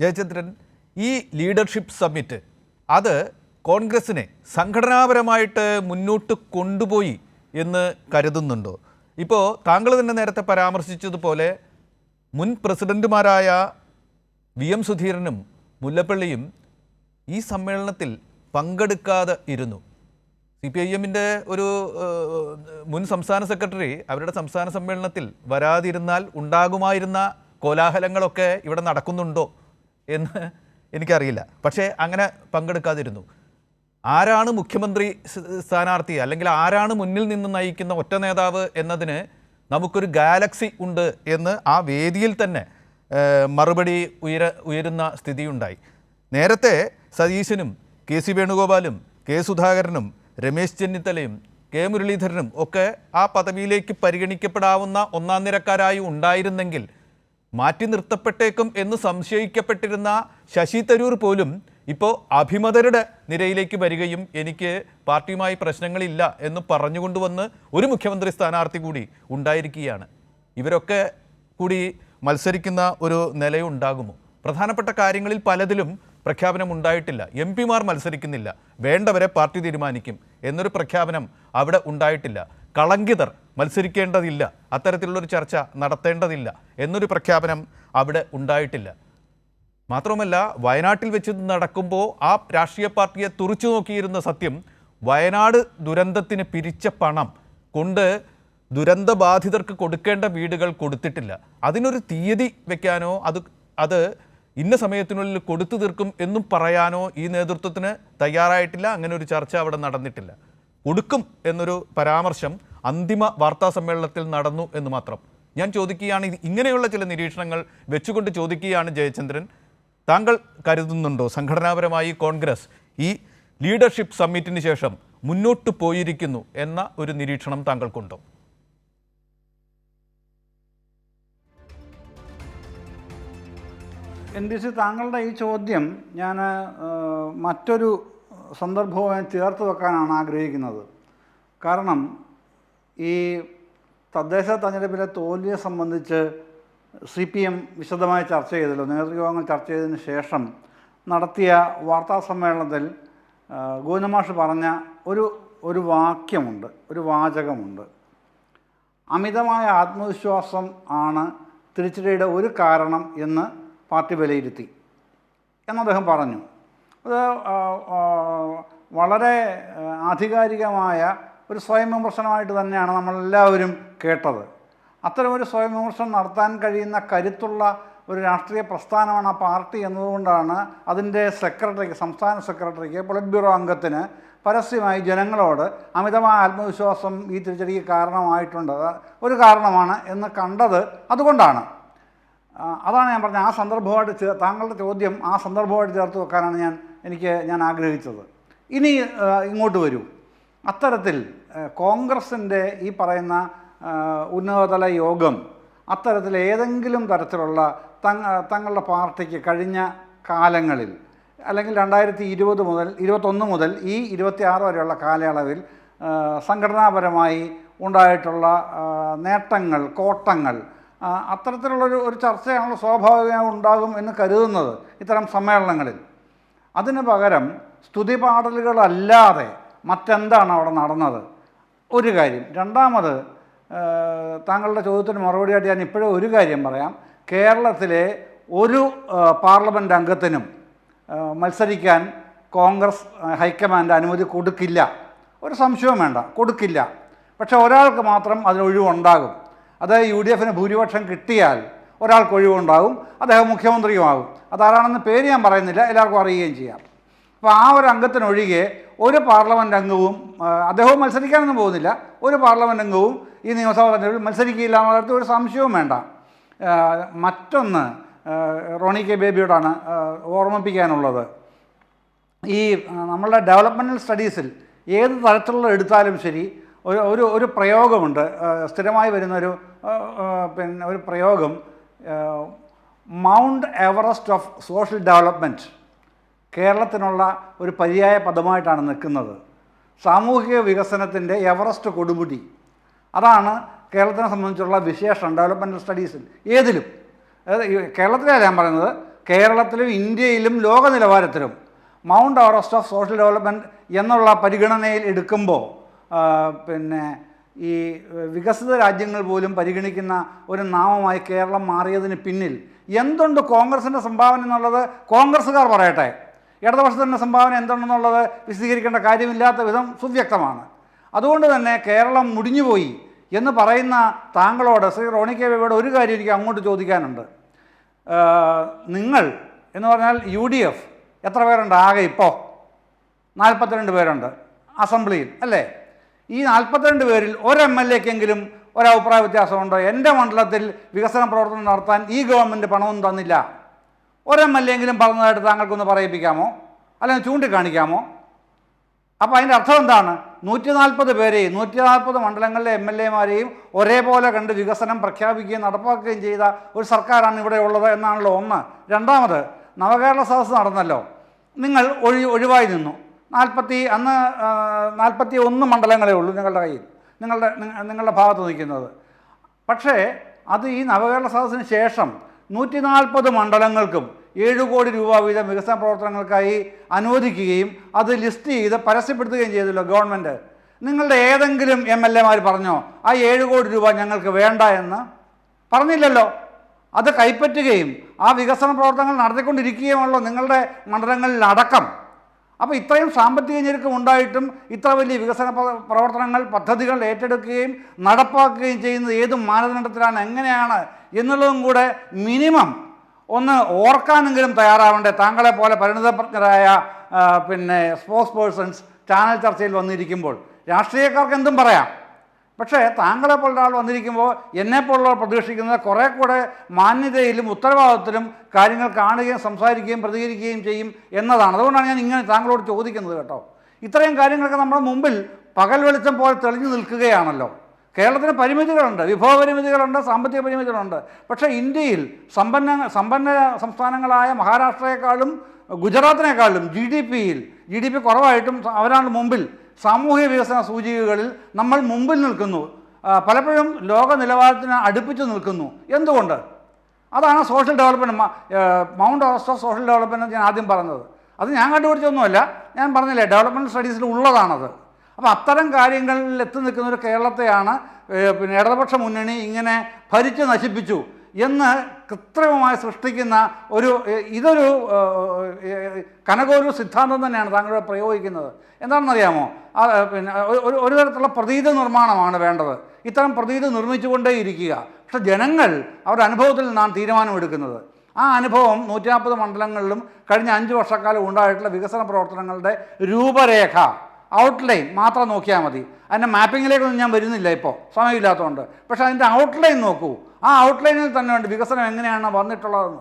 ജയചന്ദ്രൻ ഈ leadership summit അത് കോൺഗ്രസിനെ സംഘടനാപരമായിട്ട് മുന്നോട്ട് കൊണ്ടുപോയി എന്ന് കരുതുന്നുണ്ടോ? ഇപ്പോൾ താങ്കൾ തന്നെ നേരത്തെ പരാമർശിച്ചതുപോലെ മുൻ പ്രസിഡന്റുമാരായ വി എം സുധീരനും മുല്ലപ്പള്ളിയും ഈ സമ്മേളനത്തിൽ പങ്കെടുക്കാതെ ഇരുന്നു. സി പി ഐ എമ്മിന്റെ ഒരു മുൻ സംസ്ഥാന സെക്രട്ടറി അവരുടെ സംസ്ഥാന സമ്മേളനത്തിൽ വരാതിരുന്നാൽ ഉണ്ടാകുമായിരുന്ന കോലാഹലങ്ങളൊക്കെ ഇവിടെ നടക്കുന്നുണ്ടോ? എന്ന് എനിക്കറിയില്ല. പക്ഷേ അങ്ങനെ പങ്കെടുക്കാതിരുന്നു. ആരാണ് മുഖ്യമന്ത്രി സ്ഥാനാർത്ഥി? അല്ലെങ്കിൽ ആരാണ് മുന്നിൽ നിന്ന് നയിക്കുന്ന ഒറ്റ നേതാവ് എന്നതിന് നമുക്കൊരു ഗാലക്സി ഉണ്ട് എന്ന് ആ വേദിയിൽ തന്നെ മറുപടി ഉയര ഉയരുന്ന സ്ഥിതിയുണ്ടായി. നേരത്തെ സതീശനും കെ സി വേണുഗോപാലും കെ സുധാകരനും രമേശ് ചെന്നിത്തലയും കെ മുരളീധരനും ഒക്കെ ആ പദവിയിലേക്ക് പരിഗണിക്കപ്പെടാവുന്ന ഒന്നാം നിരക്കാരായി ഉണ്ടായിരുന്നെങ്കിൽ മാറ്റി നിർത്തപ്പെട്ടേക്കും എന്ന് സംശയിക്കപ്പെട്ടിരുന്ന ശശി തരൂർ പോലും ഇപ്പോൾ അഭിമതരുടെ നിരയിലേക്ക് വരികയും എനിക്ക് പാർട്ടിയുമായി പ്രശ്നങ്ങളില്ല എന്ന് പറഞ്ഞുകൊണ്ടുവന്ന് ഒരു മുഖ്യമന്ത്രി സ്ഥാനാർത്ഥി കൂടി ഉണ്ടായിരിക്കുകയാണ്. ഇവരൊക്കെ കൂടി മത്സരിക്കുന്ന ഒരു നിലയുണ്ടാകുമോ? പ്രധാനപ്പെട്ട കാര്യങ്ങളിൽ പലതിലും പ്രഖ്യാപനം ഉണ്ടായിട്ടില്ല. എം പിമാർ മത്സരിക്കുന്നില്ല. വേണ്ടവരെ പാർട്ടി തീരുമാനിക്കും എന്നൊരു പ്രഖ്യാപനം അവിടെ ഉണ്ടായിട്ടില്ല. കളങ്കിതർ മത്സരിക്കേണ്ടതില്ല. അത്തരത്തിലുള്ളൊരു ചർച്ച നടത്തേണ്ടതില്ല എന്നൊരു പ്രഖ്യാപനം അവിടെ ഉണ്ടായിട്ടില്ല. മാത്രമല്ല വയനാട്ടിൽ വെച്ച് നടക്കുമ്പോൾ ആ രാഷ്ട്രീയ പാർട്ടിയെ തുറച്ചു നോക്കിയിരുന്ന സത്യം വയനാട് ദുരന്തത്തിന് പിരിച്ച പണം കൊണ്ട് ദുരന്തബാധിതർക്ക് കൊടുക്കേണ്ട വീടുകൾ കൊടുത്തിട്ടില്ല. അതിനൊരു തീയതി വെക്കാനോ അത് അത് ഇന്ന സമയത്തിനുള്ളിൽ കൊടുത്തു തീർക്കും എന്നും പറയാനോ ഈ നേതൃത്വത്തിന് തയ്യാറായിട്ടില്ല. അങ്ങനെ ഒരു ചർച്ച അവിടെ നടന്നിട്ടില്ല. കൊടുക്കും എന്നൊരു പരാമർശം അന്തിമ വാർത്താ സമ്മേളനത്തിൽ നടന്നു എന്ന് മാത്രം. ഞാൻ ചോദിക്കുകയാണ് ഇങ്ങനെയുള്ള ചില നിരീക്ഷണങ്ങൾ വെച്ചുകൊണ്ട് ചോദിക്കുകയാണ് ജയചന്ദ്രൻ. താങ്കൾ കരുതുന്നുണ്ടോ? സംഘടനാപരമായി കോൺഗ്രസ് ഈ ലീഡർഷിപ്പ് സമ്മിറ്റിന് ശേഷം മുന്നോട്ട് പോയിരിക്കുന്നു എന്ന ഒരു നിരീക്ഷണം താങ്കൾക്കുണ്ടോ? എൻ ഡി സി താങ്കളുടെ ഈ ചോദ്യം ഞാൻ മറ്റൊരു സന്ദർഭവുമായി ചേർത്ത് വെക്കാനാണ് ആഗ്രഹിക്കുന്നത്. കാരണം ഈ തദ്ദേശ തെരഞ്ഞെടുപ്പിലെ തോൽവിയെ സംബന്ധിച്ച് സി പി എം വിശദമായി ചർച്ച ചെയ്തല്ലോ. നേതൃയോഗങ്ങൾ ചർച്ച ചെയ്തതിന് ശേഷം നടത്തിയ വാർത്താ സമ്മേളനത്തിൽ ഗോവിന്ദമാഷ് പറഞ്ഞ ഒരു ഒരു വാക്യമുണ്ട് ഒരു വാചകമുണ്ട്. അമിതമായ ആത്മവിശ്വാസം ആണ് തിരിച്ചടിയുടെ ഒരു കാരണം എന്ന് പാർട്ടി വിലയിരുത്തി. എന്ന് അദ്ദേഹം പറഞ്ഞു. അത് വളരെ ആധികാരികമായ ഒരു സ്വയം വിമർശനമായിട്ട് തന്നെയാണ് നമ്മളെല്ലാവരും കേട്ടത്. അത്തരം ഒരു സ്വയം വിമർശനം നടത്താൻ കഴിയുന്ന കരുത്തുള്ള ഒരു രാഷ്ട്രീയ പ്രസ്ഥാനമാണ് ആ പാർട്ടി എന്നതുകൊണ്ടാണ് അതിന്റെ സെക്രട്ടറിക്ക് സംസ്ഥാന സെക്രട്ടറിക്ക് പൊളിറ്റ് ബ്യൂറോ അംഗത്തിന് പരസ്യമായി ജനങ്ങളോട് അമിതമായ ആത്മവിശ്വാസം ഈ തിരിച്ചടിക്ക് കാരണമായിട്ടുണ്ട്. ഒരു കാരണമാണ് എന്ന് കണ്ടത് അതുകൊണ്ടാണ്. അതാണ് ഞാൻ പറഞ്ഞത്. ആ സന്ദർഭമായിട്ട് താങ്കളുടെ ചോദ്യം ആ സന്ദർഭമായിട്ട് ചേർത്ത് വെക്കാനാണ് ഞാൻ എനിക്ക് ഞാൻ ആഗ്രഹിച്ചത്. ഇനി ഇങ്ങോട്ട് വരൂ. അത്തരത്തിൽ കോൺഗ്രസിന്റെ ഈ പറയുന്ന ഉന്നതതല യോഗം അത്തരത്തിൽ ഏതെങ്കിലും തരത്തിലുള്ള തങ്ങ തങ്ങളുടെ പാർട്ടിക്ക് കഴിഞ്ഞ കാലങ്ങളിൽ അല്ലെങ്കിൽ രണ്ടായിരത്തി ഇരുപത് മുതൽ ഇരുപത്തൊന്ന് മുതൽ ഈ ഇരുപത്തിയാറ് വരെയുള്ള കാലയളവിൽ സംഘടനാപരമായി ഉണ്ടായിട്ടുള്ള നേട്ടങ്ങൾ കോട്ടങ്ങൾ അത്തരത്തിലുള്ളൊരു ഒരു ചർച്ചയാണല്ലോ സ്വാഭാവികമായി ഉണ്ടാകും എന്ന് കരുതുന്നത് ഇത്തരം സമ്മേളനങ്ങളിൽ. അതിന് പകരം സ്തുതിപാടലുകളല്ലാതെ മറ്റെന്താണ് അവിടെ നടന്നത്? ഒരു കാര്യം. രണ്ടാമത് താങ്കളുടെ ചോദ്യത്തിന് മറുപടിയായിട്ട് ഞാൻ ഇപ്പോഴും ഒരു കാര്യം പറയാം. കേരളത്തിലെ ഒരു പാർലമെന്റ് അംഗത്തിനും മത്സരിക്കാൻ കോൺഗ്രസ് ഹൈക്കമാൻഡ് അനുമതി കൊടുക്കില്ല. ഒരു സംശയവും വേണ്ട. കൊടുക്കില്ല. പക്ഷേ ഒരാൾക്ക് മാത്രം അതിന് ഒഴിവുണ്ടാകും അതായത് യു ഡി എഫിന് ഭൂരിപക്ഷം കിട്ടിയാൽ ഒരാൾക്ക് ഒഴിവുണ്ടാകും അദ്ദേഹം മുഖ്യമന്ത്രിയുമാകും. അതാരാണെന്ന് പേര് ഞാൻ പറയുന്നില്ല എല്ലാവർക്കും അറിയുകയും ചെയ്യാം. അപ്പോൾ ആ ഒരു അംഗത്തിനൊഴികെ ഒരു പാർലമെന്റ് അംഗവും അദ്ദേഹവും മത്സരിക്കാനൊന്നും പോകുന്നില്ല. ഒരു പാർലമെന്റ് അംഗവും ഈ നിയമസഭാ തെരഞ്ഞെടുപ്പിൽ മത്സരിക്കില്ല എന്നുള്ളത് ഒരു സംശയവും വേണ്ട. മറ്റൊന്ന് റോണി കെ ബേബിയോടാണ് ഓർമ്മിപ്പിക്കാനുള്ളത്. ഈ നമ്മളുടെ ഡെവലപ്മെന്റൽ സ്റ്റഡീസിൽ ഏത് തരത്തിലുള്ള എടുത്താലും ശരി ഒരു ഒരു പ്രയോഗമുണ്ട്. സ്ഥിരമായി വരുന്നൊരു പിന്നെ ഒരു പ്രയോഗം mount Everest of social development കേരളത്തിനുള്ള ഒരു പര്യായ പദമായിട്ടാണ് നിൽക്കുന്നത്. സാമൂഹിക വികസനത്തിന്റെ എവറസ്റ്റ് കൊടുമുടി. അതാണ് കേരളത്തിനെ സംബന്ധിച്ചുള്ള വിശേഷം ഡെവലപ്മെന്റൽ സ്റ്റഡീസിൽ ഏതിലും. അതായത് ഈ ഞാൻ പറയുന്നത് കേരളത്തിലും ഇന്ത്യയിലും ലോക നിലവാരത്തിലും mount Everest of social development എന്നുള്ള പരിഗണനയിൽ എടുക്കുമ്പോൾ പിന്നെ ഈ വികസിത രാജ്യങ്ങൾ പോലും പരിഗണിക്കുന്ന ഒരു നാമമായി കേരളം മാറിയതിന് പിന്നിൽ എന്തുണ്ട് കോൺഗ്രസിന്റെ സംഭാവന എന്നുള്ളത് കോൺഗ്രസ്സുകാർ പറയട്ടെ. ഇടതുപക്ഷത്തിന്റെ സംഭാവന എന്തുണ്ടെന്നുള്ളത് വിശദീകരിക്കേണ്ട കാര്യമില്ലാത്ത വിധം സുവ്യക്തമാണ്. അതുകൊണ്ട് തന്നെ കേരളം മുടിഞ്ഞുപോയി എന്ന് പറയുന്ന താങ്കളോട് ശ്രീ റോണി കെ ബേബിയോട് ഒരു കാര്യം എനിക്ക് അങ്ങോട്ട് ചോദിക്കാനുണ്ട്. നിങ്ങൾ എന്ന് പറഞ്ഞാൽ യു ഡി എഫ് എത്ര പേരുണ്ട്? ആകെ ഇപ്പോൾ നാൽപ്പത്തിരണ്ട് പേരുണ്ട് അസംബ്ലിയിൽ അല്ലേ? ഈ നാൽപ്പത്തിരണ്ട് പേരിൽ ഒരു എം എൽ എക്കെങ്കിലും ഒരഭിപ്രായ വ്യത്യാസമുണ്ടോ? എന്റെ മണ്ഡലത്തിൽ വികസന പ്രവർത്തനം നടത്താൻ ഈ ഗവൺമെന്റ് പണമൊന്നും തന്നില്ല. ഒരു എം എൽ എങ്കിലും പറഞ്ഞതായിട്ട് താങ്കൾക്കൊന്ന് പറയിപ്പിക്കാമോ? അല്ലെങ്കിൽ ചൂണ്ടിക്കാണിക്കാമോ? അപ്പോൾ അതിന്റെ അർത്ഥം എന്താണ്? നൂറ്റി നാൽപ്പത് പേരെയും നൂറ്റി നാൽപ്പത് മണ്ഡലങ്ങളിലെ എം എൽ എമാരെയും ഒരേപോലെ കണ്ട് വികസനം പ്രഖ്യാപിക്കുകയും നടപ്പാക്കുകയും ചെയ്ത ഒരു സർക്കാരാണ് ഇവിടെ ഉള്ളത് എന്നാണല്ലോ ഒന്ന്. രണ്ടാമത് നവകേരള സദസ്സ് നടന്നല്ലോ. നിങ്ങൾ ഒഴി ഒഴിവായി നിന്നു. നാൽപ്പത്തി അന്ന് നാൽപ്പത്തി ഒന്ന് മണ്ഡലങ്ങളേ ഉള്ളൂ നിങ്ങളുടെ കയ്യിൽ. നിങ്ങളുടെ നിങ്ങളുടെ ഭാഗത്ത് നിൽക്കുന്നത്. പക്ഷേ അത് ഈ നവകേരള സദസ്സിന് ശേഷം നൂറ്റി നാൽപ്പത് മണ്ഡലങ്ങൾക്കും ഏഴ് കോടി രൂപ വീതം വികസന പ്രവർത്തനങ്ങൾക്കായി അനുവദിക്കുകയും അത് ലിസ്റ്റ് ചെയ്ത് പരസ്യപ്പെടുത്തുകയും ചെയ്തല്ലോ ഗവൺമെന്റ്. നിങ്ങളുടെ ഏതെങ്കിലും എം എൽ എമാർ പറഞ്ഞോ ആ ഏഴ് കോടി രൂപ ഞങ്ങൾക്ക് വേണ്ട എന്ന് പറഞ്ഞില്ലല്ലോ. അത് കൈപ്പറ്റുകയും ആ വികസന പ്രവർത്തനങ്ങൾ നടത്തിക്കൊണ്ടിരിക്കുകയുമല്ലോ നിങ്ങളുടെ മണ്ഡലങ്ങളിൽ അടക്കം അപ്പോൾ ഇത്രയും സാമ്പത്തിക ഞെരുക്കം ഉണ്ടായിട്ടും ഇത്ര വലിയ വികസന പ്രവർത്തനങ്ങൾ പദ്ധതികൾ ഏറ്റെടുക്കുകയും നടപ്പാക്കുകയും ചെയ്യുന്നത് ഏത് മാനദണ്ഡത്തിലാണ് എങ്ങനെയാണ് എന്നുള്ളതും കൂടെ മിനിമം ഒന്ന് ഓർക്കാനെങ്കിലും തയ്യാറാവേണ്ടേ. താങ്കളെ പോലെ പരിണിതപ്രജ്ഞരായ പിന്നെ സ്പോർട്സ് പേഴ്സൺസ് ചാനൽ ചർച്ചയിൽ വന്നിരിക്കുമ്പോൾ രാഷ്ട്രീയക്കാർക്ക് എന്തും പറയാം. പക്ഷേ താങ്കളെ പോലുള്ള ആൾ വന്നിരിക്കുമ്പോൾ എന്നെപ്പോലുള്ളവർ പ്രതീക്ഷിക്കുന്നത് കുറേ കൂടെ മാന്യതയിലും ഉത്തരവാദിത്തത്തിലും കാര്യങ്ങൾ കാണുകയും സംസാരിക്കുകയും പ്രതികരിക്കുകയും ചെയ്യും എന്നതാണ്. അതുകൊണ്ടാണ് ഞാൻ ഇങ്ങനെ താങ്കളോട് ചോദിക്കുന്നത് കേട്ടോ. ഇത്രയും കാര്യങ്ങളൊക്കെ നമ്മുടെ മുമ്പിൽ പകൽ വെളിച്ചം പോലെ തെളിഞ്ഞു നിൽക്കുകയാണല്ലോ. കേരളത്തിന് പരിമിതികളുണ്ട് വിഭവ പരിമിതികളുണ്ട് സാമ്പത്തിക പരിമിതികളുണ്ട്. പക്ഷേ ഇന്ത്യയിൽ സമ്പന്ന സമ്പന്ന സംസ്ഥാനങ്ങളായ മഹാരാഷ്ട്രയെക്കാളും ഗുജറാത്തിനേക്കാളും ജി ഡി പിയിൽ ജി ഡി പി കുറവായിട്ടും അവരാണ് മുമ്പിൽ സാമൂഹിക വികസന സൂചികകളിൽ നമ്മൾ മുമ്പിൽ നിൽക്കുന്നു. പലപ്പോഴും ലോക നിലവാരത്തിന് അടുപ്പിച്ച് നിൽക്കുന്നു. എന്തുകൊണ്ട്? അതാണ് social development mount of social development ഞാൻ ആദ്യം പറഞ്ഞത്. അത് ഞാൻ കണ്ടുപിടിച്ചൊന്നുമല്ല ഞാൻ പറഞ്ഞില്ലേ ഡെവലപ്മെന്റ് സ്റ്റഡീസിൽ ഉള്ളതാണത്. അപ്പോൾ അത്തരം കാര്യങ്ങളിൽ എത്തി നിൽക്കുന്ന ഒരു കേരളത്തെയാണ് പിന്നെ ഇടതുപക്ഷ മുന്നണി ഇങ്ങനെ ഭരിച്ച് നശിപ്പിച്ചു. എന്ന് കൃത്രിമമായി സൃഷ്ടിക്കുന്ന ഒരു ഇതൊരു കനകോരു സിദ്ധാന്തം തന്നെയാണ് താങ്കൾ പ്രയോഗിക്കുന്നത്. എന്താണെന്നറിയാമോ? പിന്നെ ഒരു ഒരു തരത്തിലുള്ള പ്രതീത നിർമ്മാണമാണ് വേണ്ടത്. ഇത്തരം പ്രതീതി നിർമ്മിച്ചുകൊണ്ടേയിരിക്കുക. പക്ഷെ ജനങ്ങൾ അവരുടെ അനുഭവത്തിൽ നിന്നാണ് തീരുമാനമെടുക്കുന്നത്. ആ അനുഭവം നൂറ്റി നാൽപ്പത് മണ്ഡലങ്ങളിലും കഴിഞ്ഞ അഞ്ച് വർഷക്കാലം ഉണ്ടായിട്ടുള്ള വികസന പ്രവർത്തനങ്ങളുടെ രൂപരേഖ. ഔട്ട്ലൈൻ മാത്രം നോക്കിയാൽ മതി. അതിന്റെ മാപ്പിങ്ങിലേക്കൊന്നും ഞാൻ വരുന്നില്ല ഇപ്പോൾ. സമയമില്ലാത്തതുകൊണ്ട്. പക്ഷേ അതിന്റെ ഔട്ട്ലൈൻ നോക്കൂ. ആ ഔട്ട്ലൈനിൽ തന്നെ ഉണ്ട് വികസനം എങ്ങനെയാണ് വന്നിട്ടുള്ളതെന്ന്.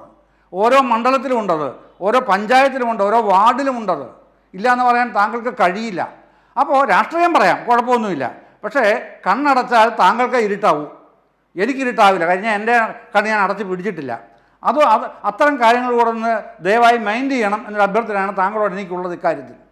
ഓരോ മണ്ഡലത്തിലുമുണ്ടത് ഓരോ പഞ്ചായത്തിലുമുണ്ട് ഓരോ വാർഡിലുമുണ്ടത് ഇല്ല എന്ന് പറയാൻ താങ്കൾക്ക് കഴിയില്ല. അപ്പോൾ രാഷ്ട്രീയം പറയാം. കുഴപ്പമൊന്നുമില്ല. പക്ഷേ കണ്ണടച്ചാൽ താങ്കൾക്ക് ഇരുട്ടാവൂ. എനിക്ക് ഇരുട്ടാവില്ല. കഴിഞ്ഞാൽ എന്റെ കണ്ണ് ഞാൻ അടച്ച് പിടിച്ചിട്ടില്ല. അത് അത് അത്തരം കാര്യങ്ങൾ കൂടെ ഒന്ന് ദയവായി മൈൻഡ് ചെയ്യണം എന്നൊരു അഭ്യർത്ഥനയാണ് താങ്കളോട് എനിക്കുള്ളത് ഇക്കാര്യത്തിൽ.